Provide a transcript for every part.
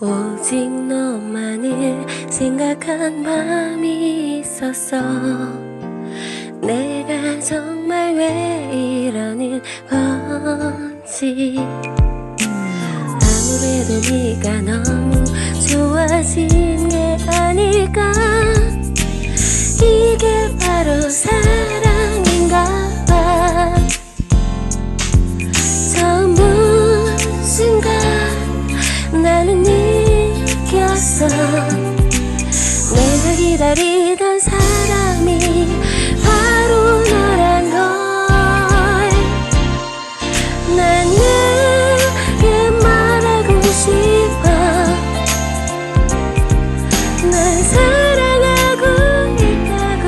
오직 너만을 생각한 밤이 있었어. 내가 정말 왜 이러는 건지. 아무래도 네 내가 기다리던 사람이 바로 너란 걸? 난 내게 말하고 싶어. 날 사랑하고 있다고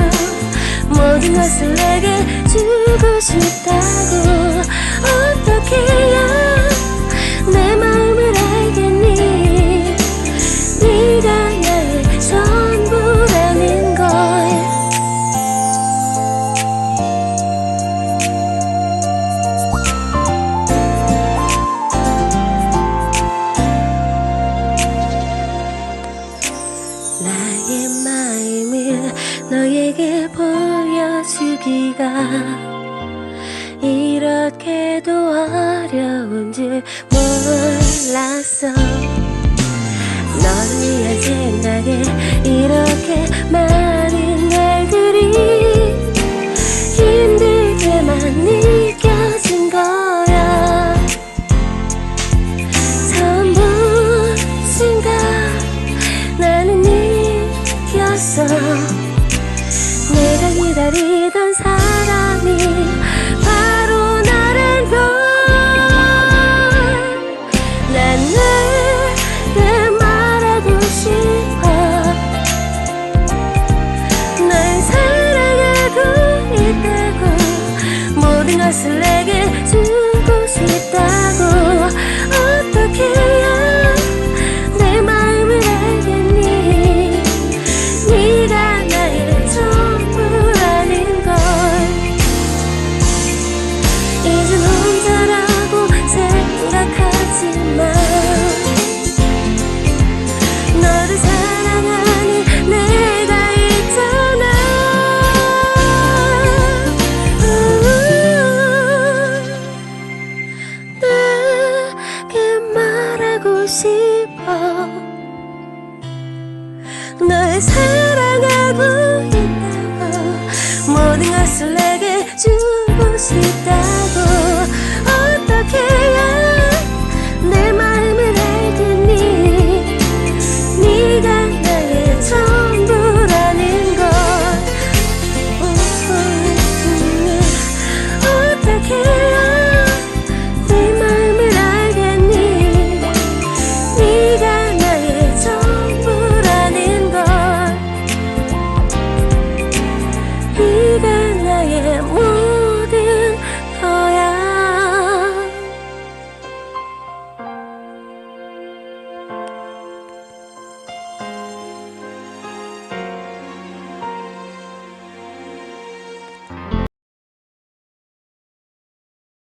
모든 것을 내게 주고 싶다고 보여주기가 이렇게도 어려운 줄 몰랐어. 위한 생각에 이렇게 많 내가 싶어. 널 사랑